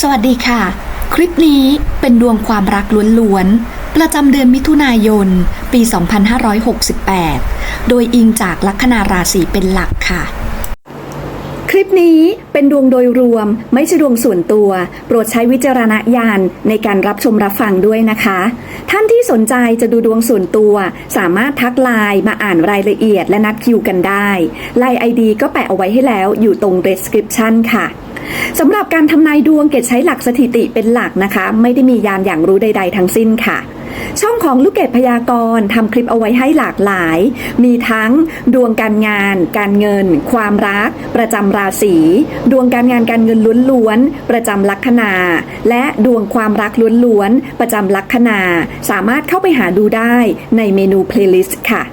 สวัสดีค่ะ คลิปนี้เป็นดวงความรักล้วนๆ ประจำเดือนมิถุนายน ปี 2568 โดยอิงจากลัคนาราศีเป็นหลักค่ะ คลิปนี้เป็นดวงโดยรวมไม่ใช่ดวงส่วนตัว โปรดใช้วิจารณญาณในการรับชมรับฟังด้วยนะคะ ท่านที่สนใจจะดูดวงส่วนตัว สามารถทักไลน์มาอ่านรายละเอียดและนัดคิวกันได้ไลน์ไอดีก็แปะเอาไว้ให้แล้วอยู่ตรง description ค่ะ สำหรับการทำนายดวงเกดใช้หลักสถิติเป็นหลักนะคะ ไม่ได้มียานอย่างรู้ใด ๆ ทั้งสิ้นค่ะ ช่องของลูกเกดพยากรณ์ทำคลิปเอาไว้ให้หลากหลาย มีทั้งดวงการงาน การเงิน ความรัก ประจำราศี ดวงการงานการเงินล้วนๆ ประจำลัคนา และดวงความรักล้วนๆ ประจำลัคนา สามารถเข้าไปหาดูได้ในเมนูเพลย์ลิสต์ค่ะ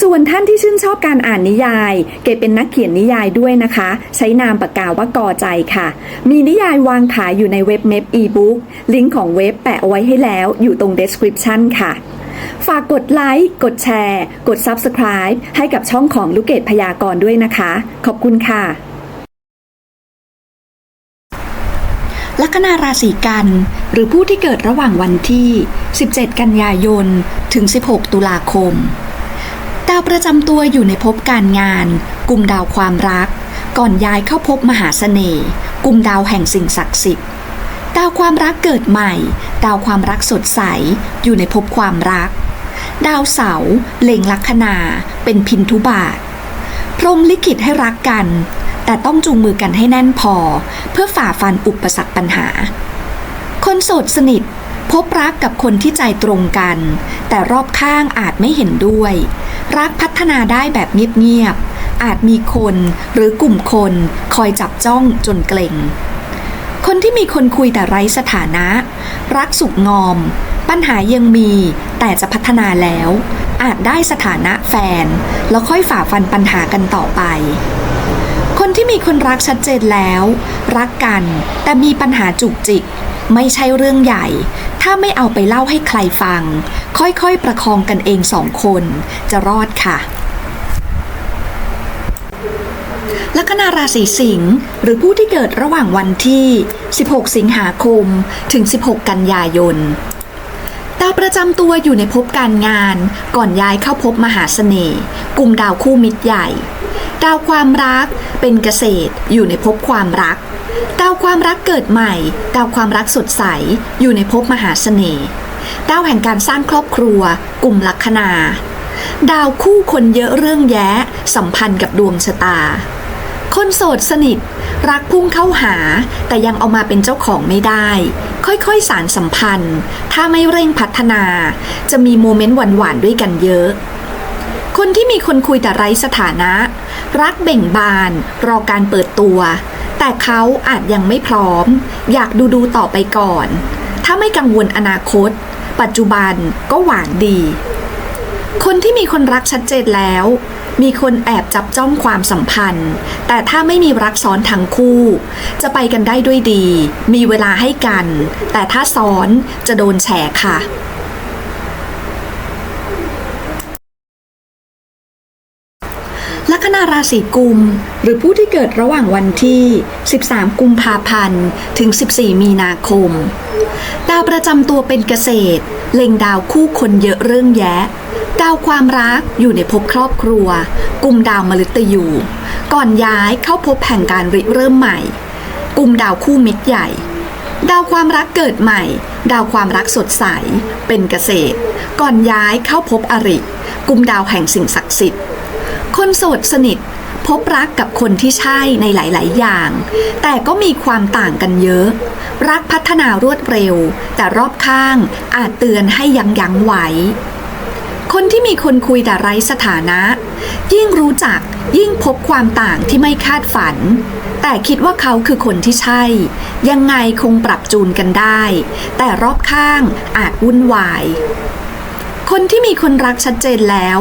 ส่วนท่านที่ชื่นชอบการอ่านนิยาย เกเป็นนักเขียนนิยายด้วยนะคะ ใช้นามปากกาว่ากอใจค่ะ มีนิยายวางขายอยู่ในเว็บเม p อีบุ๊กลิงก์ของเว็บแปะเอาไว้ให้แล้ว อยู่ตรง description ค่ะ ฝากกดไลค์ กดแชร์ กด Subscribe ให้กับช่องของลูกเกดพยากรด้วยนะคะ ขอบคุณค่ะ ลัคนาราศีกัน หรือผู้ที่เกิดระหว่างวันที่ 17 กันยายน ถึง 16 ตุลาคมาวประจำตัวอยู่ในภพการงาน กลุ่มดาวความรัก ก่อนย้ายเข้าภพมหาเสน่ห์กลุ่มดาวแห่งสิ่งศักดิ์สิทธิ์ดาวความรักเกิดใหม่ ดาวความรักสดใส อยู่ในภพความรัก ดาวเสาเล็งลัคนา เป็นพินทุบาท พรหมลิขิตให้รักกัน แต่ต้องจูงมือกันให้แน่นพอ เพื่อฝ่าฟันอุปสรรคปัญหา คนโสดสนิทพบรักกับคนที่ใจตรงกัน แต่รอบข้างอาจไม่เห็นด้วย รักพัฒนาได้แบบเงียบๆ อาจมีคนหรือกลุ่มคนคอยจับจ้องจนเกรงคนที่มีคนคุยแต่ไร้สถานะ รักสุกงอม ปัญหายังมีแต่จะพัฒนาแล้ว อาจได้สถานะแฟน แล้วค่อยฝ่าฟันปัญหากันต่อไป คนที่มีคนรักชัดเจนแล้ว รักกันแต่มีปัญหาจุกจิก ไม่ใช่เรื่องใหญ่ ถ้าไม่เอาไปเล่าให้ใครฟัง ค่อยๆประคองกันเองสองคน จะรอดค่ะลัคนาราศีสิงห์หรือผู้ที่เกิดระหว่างวันที่ 16 สิงหาคม ถึง 16 กันยายนดาวประจำตัวอยู่ในภพการงาน ก่อนย้ายเข้าภพมหาเสน่ห์กลุ่มดาวคู่มิตรใหญ่ ดาวความรักเป็นเกษตรอยู่ในภพความรัก ดาวความรักเกิดใหม่ ดาวความรักสดใส อยู่ในภพมหาเสน่ห์ ดาวแห่งการสร้างครอบครัว กลุ่มลัคนา ดาวคู่คนเยอะเรื่องแย้ สัมพันธ์กับดวงชะตา คนโสดสนิท รักพุ่งเข้าหา แต่ยังเอามาเป็นเจ้าของไม่ได้ ค่อยๆสารสัมพันธ์ ถ้าไม่เร่งพัฒนา จะมีโมเมนต์หวานๆด้วยกันเยอะ คนที่มีคนคุยแต่ไร้สถานะ รักเบ่งบาน รอการเปิดตัว แต่เขาอาจยังไม่พร้อม อยากดูดูต่อไปก่อน ถ้าไม่กังวลอนาคต ปัจจุบันก็หวานดี คนที่มีคนรักชัดเจนแล้ว มีคนแอบจับจ้องความสัมพันธ์ แต่ถ้าไม่มีรักซ้อนทั้งคู่ จะไปกันได้ด้วยดี มีเวลาให้กัน แต่ถ้าซ้อนจะโดนแฉค่ะ ลัคนา ราศีกุม หรือผู้ที่เกิดระหว่างวันที่ 13 กุมภาพันธ์ ถึง 14 มีนาคม ดาวประจำตัวเป็นเกษตร เล็งดาวคู่คนเยอะเรื่องแยะ ดาวความรักอยู่ในภพครอบครัว กลุ่มดาวมฤตยู ก่อนย้ายเข้าภพแห่งการริเริ่มใหม่ กลุ่มดาวคู่มิตรใหญ่ ดาวความรักเกิดใหม่ ดาวความรักสดใส เป็นเกษตร ก่อนย้ายเข้าภพอริกลุ่มดาวแห่งสิ่งศักดิ์สิทธิ์ คนโสดสนิท พบรักกับคนที่ใช่ในหลาย ๆ อย่าง แต่ก็มีความต่างกันเยอะ รักพัฒนารวดเร็ว แต่รอบข้างอาจเตือนให้ยั้งยั้งไว้ คนที่มีคนคุยแต่ไร้สถานะ ยิ่งรู้จักยิ่งพบความต่างที่ไม่คาดฝัน แต่คิดว่าเขาคือคนที่ใช่ ยังไงคงปรับจูนกันได้ แต่รอบข้างอาจวุ่นวาย คนที่มีคนรักชัดเจนแล้ว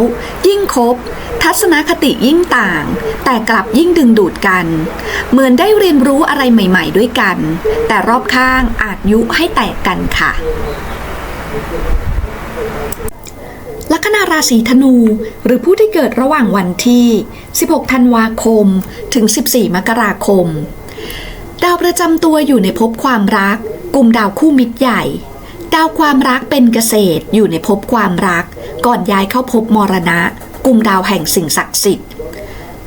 ยิ่งคบ ทัศนคติยิ่งต่าง แต่กลับยิ่งดึงดูดกัน เหมือนได้เรียนรู้อะไรใหม่ ๆ ด้วยกัน แต่รอบข้างอาจยุให้แตกกันค่ะลัคนาราศีธนู หรือผู้ที่เกิดระหว่างวันที่ 16 ธันวาคม ถึง 14 มกราคม ดาวประจำตัวอยู่ในภพความรัก กลุ่มดาวคู่มิตรใหญ่ ดาวความรักเป็นเกษตรอยู่ในภพความรัก ก่อนย้ายเข้าภพมรณะ กลุ่มดาวแห่งสิ่งศักดิ์สิทธิ์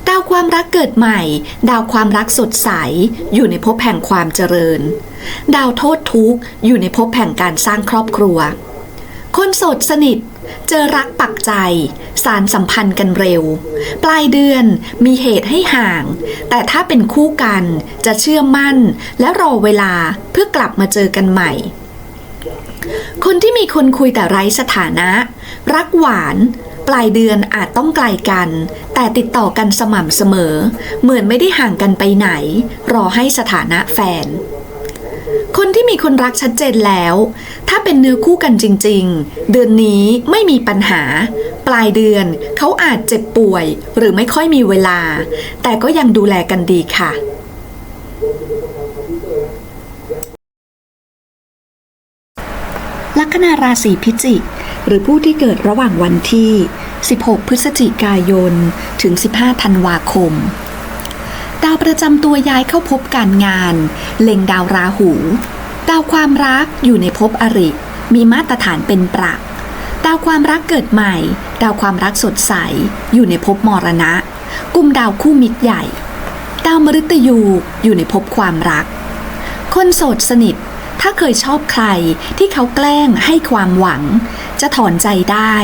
ดาวความรักเกิดใหม่ ดาวความรักสดใส อยู่ในภพแห่งความเจริญ ดาวโทษทุกข์อยู่ในภพแห่งการสร้างครอบครัว คนโสดสนิทเจอรักปักใจ สารสัมพันธ์กันเร็ว ปลายเดือนมีเหตุให้ห่าง แต่ถ้าเป็นคู่กันจะเชื่อมั่นและรอเวลาเพื่อกลับมาเจอกันใหม่ คนที่มีคนคุยแต่ไร้สถานะ รักหวาน ปลายเดือนอาจต้องไกลกัน แต่ติดต่อกันสม่ำเสมอ เหมือนไม่ได้ห่างกันไปไหน รอให้สถานะแฟน คนที่มีคนรักชัดเจนแล้ว ถ้าเป็นเนื้อคู่กันจริง ๆ เดือนนี้ไม่มีปัญหา ปลายเดือนเขาอาจเจ็บป่วย หรือไม่ค่อยมีเวลา แต่ก็ยังดูแลกันดีค่ะ ลัคนาราศีพิจิก หรือผู้ที่เกิดระหว่างวันที่ 16 พฤศจิกายน ถึง 15 ธันวาคม ดาวประจำตัวย้ายเข้าพบการงาน เล็งดาวราหู ดาวความรักอยู่ในภพอริ มีมาตรฐานเป็นปรักดาวความรักเกิดใหม่ ดาวความรักสดใส อยู่ในภพมรณะกลุ่มดาวคู่มิตรใหญ่ ดาวมฤตยูอยู่ในภพความรัก คนโสดสนิท ถ้าเคยชอบใครที่เขาแกล้งให้ความหวัง จะถอนใจได้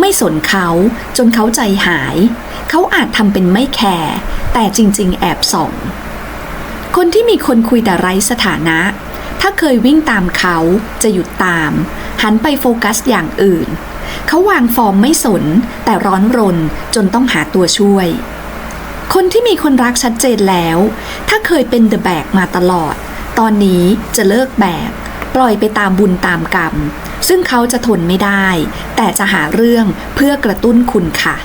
ไม่สนเขาจนเขาใจหาย เขาอาจทำเป็นไม่แคร์แต่จริง ๆ แอบส่อง คนที่มีคนคุยแต่ไร้สถานะ ถ้าเคยวิ่งตามเขาจะหยุดตาม หันไปโฟกัสอย่างอื่น เขาวางฟอร์มไม่สน แต่ร้อนรนจนต้องหาตัวช่วย คนที่มีคนรักชัดเจนแล้ว ถ้าเคยเป็นเดอะแบกมาตลอด ตอนนี้จะเลิกแบก ปล่อยไปตามบุญตามกรรม ซึ่งเขาจะทนไม่ได้ แต่จะหาเรื่องเพื่อกระตุ้นคุณค่ะ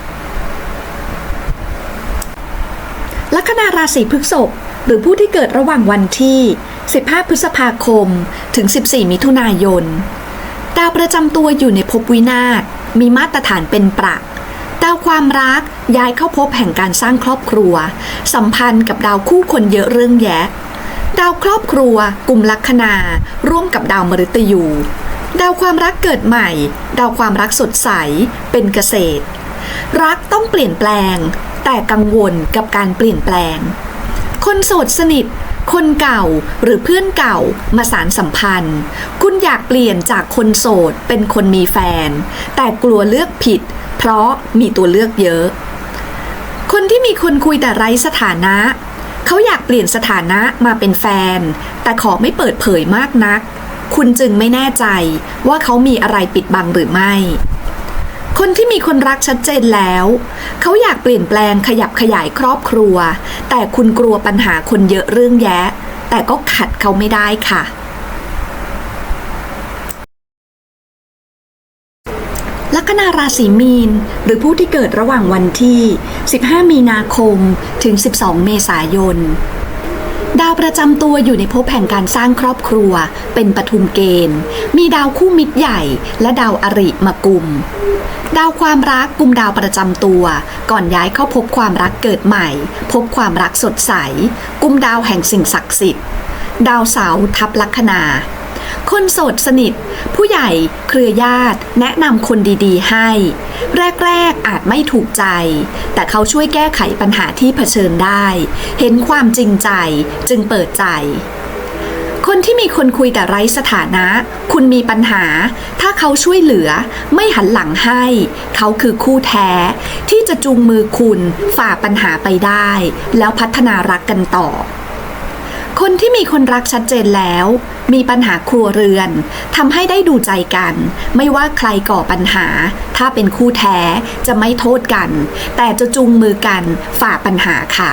ลัคนาราศีพฤษภหรือผู้ที่เกิดระหว่างวันที่ 15 พฤษภาคม ถึง 14 มิถุนายน ดาวประจำตัวอยู่ในภพวินาศ มีมาตรฐานเป็นปรักดาวความรักย้ายเข้าภพแห่งการสร้างครอบครัว สัมพันธ์กับดาวคู่คนเยอะเรื่องแยะ ดาวครอบครัว กลุ่มลัคนา ร่วมกับดาวมฤตยู ดาวความรักเกิดใหม่ ดาวความรักสดใส เป็นเกษตร รักต้องเปลี่ยนแปลง แต่กังวลกับการเปลี่ยนแปลง คนโสดสนิท คนเก่าหรือเพื่อนเก่ามาสารสัมพันธ์ คุณอยากเปลี่ยนจากคนโสดเป็นคนมีแฟน แต่กลัวเลือกผิด เพราะมีตัวเลือกเยอะ คนที่มีคนคุยแต่ไร้สถานะ เขาอยากเปลี่ยนสถานะมาเป็นแฟน แต่ขอไม่เปิดเผยมากนัก คุณจึงไม่แน่ใจว่าเขามีอะไรปิดบังหรือไม่ คนที่มีคนรักชัดเจนแล้ว เขาอยากเปลี่ยนแปลงขยับขยายครอบครัว แต่คุณกลัวปัญหาคนเยอะเรื่องแยะ แต่ก็ขัดเขาไม่ได้ค่ะ ลัคนาราศีมีน หรือผู้ที่เกิดระหว่างวันที่ 15 มีนาคม ถึง 12 เมษายน ดาวประจำตัวอยู่ในภพแห่งการสร้างครอบครัว เป็นปฐุมเกณฑ์ มีดาวคู่มิตรใหญ่ และดาวอริมากุม ดาวความรักกุมดาวประจำตัว ก่อนย้ายเข้าพบความรักเกิดใหม่ พบความรักสดใส กุมดาวแห่งสิ่งศักดิ์สิทธิ์ ดาวเสาทับลัคนา คนโสดสนิท ผู้ใหญ่เครือญาติแนะนำคนดีๆให้ แรกๆอาจไม่ถูกใจ แต่เขาช่วยแก้ไขปัญหาที่เผชิญได้ เห็นความจริงใจจึงเปิดใจ คนที่มีคนคุยแต่ไร้สถานะ คุณมีปัญหา ถ้าเขาช่วยเหลือ ไม่หันหลังให้ เขาคือคู่แท้ ที่จะจูงมือคุณฝ่าปัญหาไปได้ แล้วพัฒนารักกันต่อ คนที่มีคนรักชัดเจนแล้ว มีปัญหาครัวเรือนทำให้ได้ดูใจกัน ไม่ว่าใครก่อปัญหา ถ้าเป็นคู่แท้จะไม่โทษกัน แต่จะจูงมือกันฝ่าปัญหาค่ะ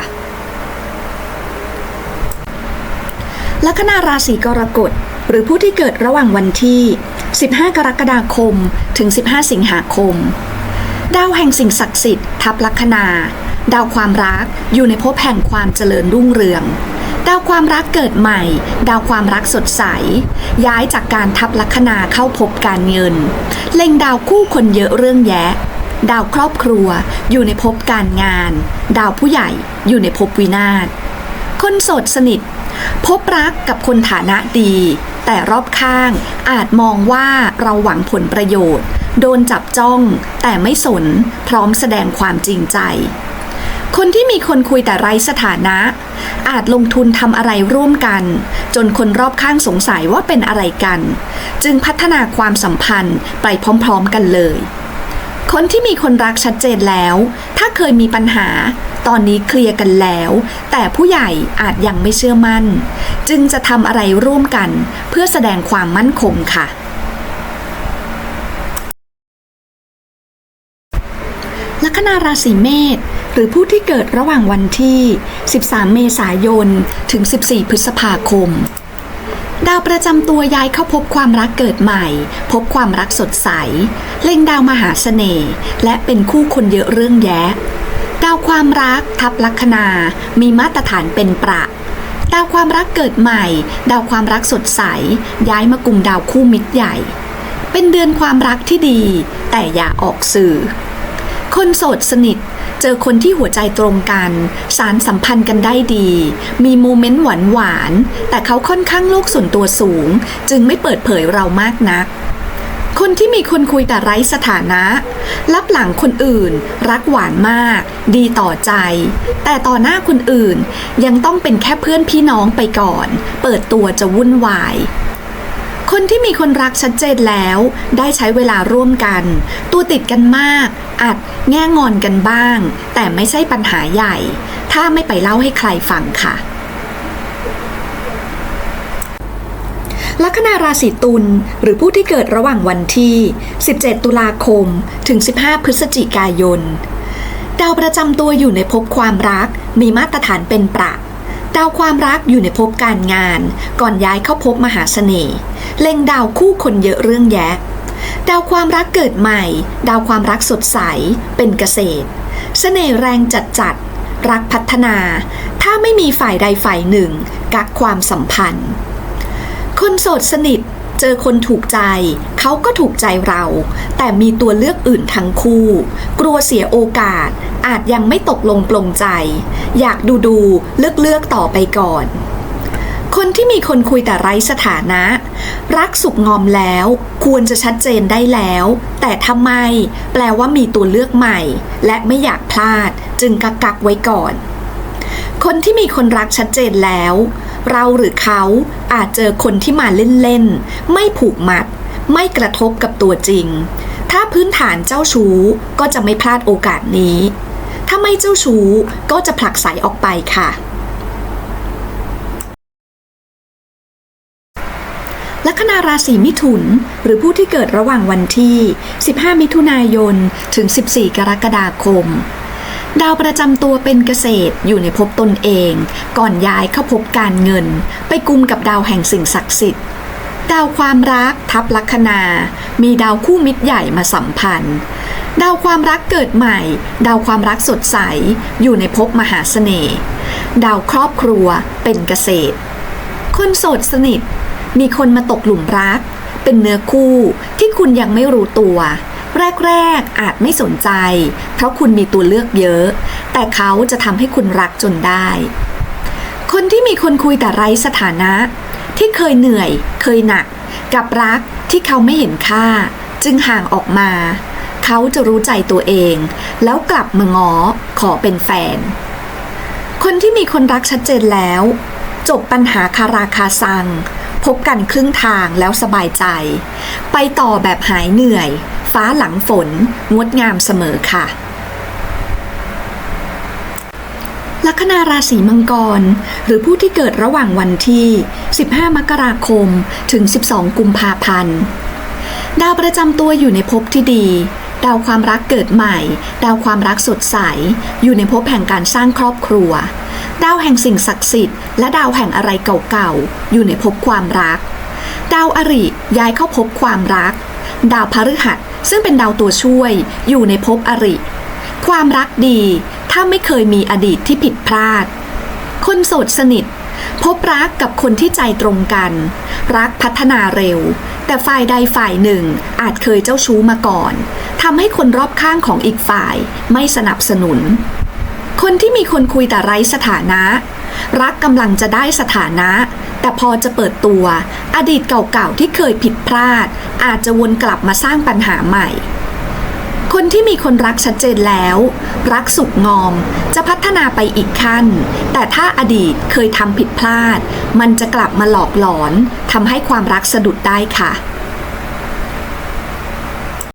ลัคนาราศีกรกฎหรือผู้ที่เกิดระหว่างวันที่ 15 กรกฎาคม ถึง 15 สิงหาคม ดาวแห่งสิ่งศักดิ์สิทธิ์ทับลัคนา ดาวความรักอยู่ในภพแห่งความเจริญรุ่งเรือง ดาวความรักเกิดใหม่ ดาวความรักสดใส ย้ายจากการทับลัคนาเข้าภพการเงิน เล็งดาวคู่คนเยอะเรื่องแยะ ดาวครอบครัวอยู่ในภพการงาน ดาวผู้ใหญ่อยู่ในภพวินาศ คนโสดสนิท พบรักกับคนฐานะดี แต่รอบข้างอาจมองว่าเราหวังผลประโยชน์ โดนจับจ้อง แต่ไม่สน พร้อมแสดงความจริงใจ คนที่มีคนคุยแต่ไร้สถานะ อาจลงทุนทำอะไรร่วมกัน จนคนรอบข้างสงสัยว่าเป็นอะไรกัน จึงพัฒนาความสัมพันธ์ไปพร้อมๆกันเลย คนที่มีคนรักชัดเจนแล้ว ถ้าเคยมีปัญหา ตอนนี้เคลียร์กันแล้ว แต่ผู้ใหญ่อาจยังไม่เชื่อมั่น จึงจะทำอะไรร่วมกัน เพื่อแสดงความมั่นคงค่ะ ลั คนาราศีเมษหรือผู้ที่เกิดระหว่างวันที่ 13 เมษายน ถึง 14 พฤษภาคม ดาวประจำตัวย้ายเข้าพบความรักเกิดใหม่ พบความรักสดใส เล็งดาวมหาเสน่ห์และเป็นคู่คนเยอะเรื่องแยะ ดาวความรักทับลัคนา มีมาตรฐานเป็นประดาวความรักเกิดใหม่ ดาวความรักสดใส ย้ายมากลุ่มดาวคู่มิตรใหญ่ เป็นเดือนความรักที่ดี แต่อย่าออกสื่อ คนโสดสนิท เจอคนที่หัวใจตรงกัน สารสัมพันธ์กันได้ดี มีโมเมนต์หวานหวาน แต่เขาค่อนข้างโลกส่วนตัวสูง จึงไม่เปิดเผยเรามากนัก คนที่มีคนคุยแต่ไร้สถานะ รับหลังคนอื่น รักหวานมาก ดีต่อใจ แต่ต่อหน้าคนอื่นยังต้องเป็นแค่เพื่อนพี่น้องไปก่อน เปิดตัวจะวุ่นวาย คนที่มีคนรักชัดเจนแล้ว ได้ใช้เวลาร่วมกัน ตัวติดกันมาก อาจแง่งอนกันบ้าง แต่ไม่ใช่ปัญหาใหญ่ ถ้าไม่ไปเล่าให้ใครฟังค่ะ ลัคนาราศีตุลหรือผู้ที่เกิดระหว่างวันที่ 17 ตุลาคม ถึง 15 พฤศจิกายน ดาวประจำตัวอยู่ในภพความรัก มีมาตรฐานเป็นประ ดาวความรักอยู่ในภพการงาน ก่อนย้ายเข้าภพมหาเสน่ห์เล็งดาวคู่คนเยอะเรื่องแยะ ดาวความรักเกิดใหม่ ดาวความรักสดใส เป็นเกษตร เสน่ห์แรงจัดจัด รักพัฒนา ถ้าไม่มีฝ่ายใดฝ่ายหนึ่ง กักความสัมพันธ์ คนโสดสนิท เจอคนถูกใจ เขาก็ถูกใจเรา แต่มีตัวเลือกอื่นทั้งคู่ กลัวเสียโอกาส อาจยังไม่ตกลงปลงใจ อยากดูดูเลือกเลือกต่อไปก่อน คนที่มีคนคุยแต่ไร้สถานะ รักสุกงอมแล้ว ควรจะชัดเจนได้แล้ว แต่ทำไม แปลว่ามีตัวเลือกใหม่ และไม่อยากพลาด จึงกักกักไว้ก่อน คนที่มีคนรักชัดเจนแล้ว เราหรือเขาอาจเจอคนที่มาเล่นๆ ไม่ผูกมัด ไม่กระทบกับตัวจริง ถ้าพื้นฐานเจ้าชู้ก็จะไม่พลาดโอกาสนี้ ถ้าไม่เจ้าชู้ก็จะผลักใสออกไปค่ะ ลัคนาราศีมิถุน หรือผู้ที่เกิดระหว่างวันที่ 15 มิถุนายน ถึง 14 กรกฎาคม ดาวประจำตัวเป็นเกษตรอยู่ในภพตนเอง ก่อนย้ายเข้าภพการเงิน ไปกุมกับดาวแห่งสิ่งศักดิ์สิทธิ์ ดาวความรักทับลัคนา มีดาวคู่มิตรใหญ่มาสัมพันธ์ ดาวความรักเกิดใหม่ ดาวความรักสดใส อยู่ในภพมหาเสน่ห์ ดาวครอบครัวเป็นเกษตร คนโสดสนิท มีคนมาตกหลุมรัก เป็นเนื้อคู่ที่คุณยังไม่รู้ตัว แรกๆ อาจไม่สนใจ เพราะคุณมีตัวเลือกเยอะ แต่เขาจะทำให้คุณรักจนได้ คนที่มีคนคุยแต่ไร้สถานะ ที่เคยเหนื่อย เคยหนัก กับรักที่เขาไม่เห็นค่า จึงห่างออกมา เขาจะรู้ใจตัวเอง แล้วกลับมาง้อขอเป็นแฟน คนที่มีคนรักชัดเจนแล้ว จบปัญหาคาราคาซังพบกันครึ่งทางแล้วสบายใจ ไปต่อแบบหายเหนื่อย ฟ้าหลังฝน งดงามเสมอค่ะ ลัคนาราศีมังกร หรือผู้ที่เกิดระหว่างวันที่ 15 มกราคม ถึง 12 กุมภาพันธ์ ดาวประจำตัวอยู่ในภพที่ดี ดาวความรักเกิดใหม่ ดาวความรักสดใส อยู่ในภพแห่งการสร้างครอบครัว ดาวแห่งสิ่งศักดิ์สิทธิ์ และดาวแห่งอะไรเก่าๆ อยู่ในภพความรัก ดาวอริย้ายเข้าภพความรักดาวพฤหัส ซึ่งเป็นดาวตัวช่วยอยู่ในภพอริ ความรักดีถ้าไม่เคยมีอดีตที่ผิดพลาด คนโสดสนิท พบรักกับคนที่ใจตรงกัน รักพัฒนาเร็ว แต่ฝ่ายใดฝ่ายหนึ่งอาจเคยเจ้าชู้มาก่อนทำให้คนรอบข้างของอีกฝ่ายไม่สนับสนุน คนที่มีคนคุยแต่ไร้สถานะ รักกำลังจะได้สถานะ แต่พอจะเปิดตัว อดีตเก่าๆที่เคยผิดพลาด อาจจะวนกลับมาสร้างปัญหาใหม่ คนที่มีคนรักชัดเจนแล้ว รักสุขงอมจะพัฒนาไปอีกขั้น แต่ถ้าอดีตเคยทำผิดพลาด มันจะกลับมาหลอกหลอนทำให้ความรักสะดุดได้ค่ะ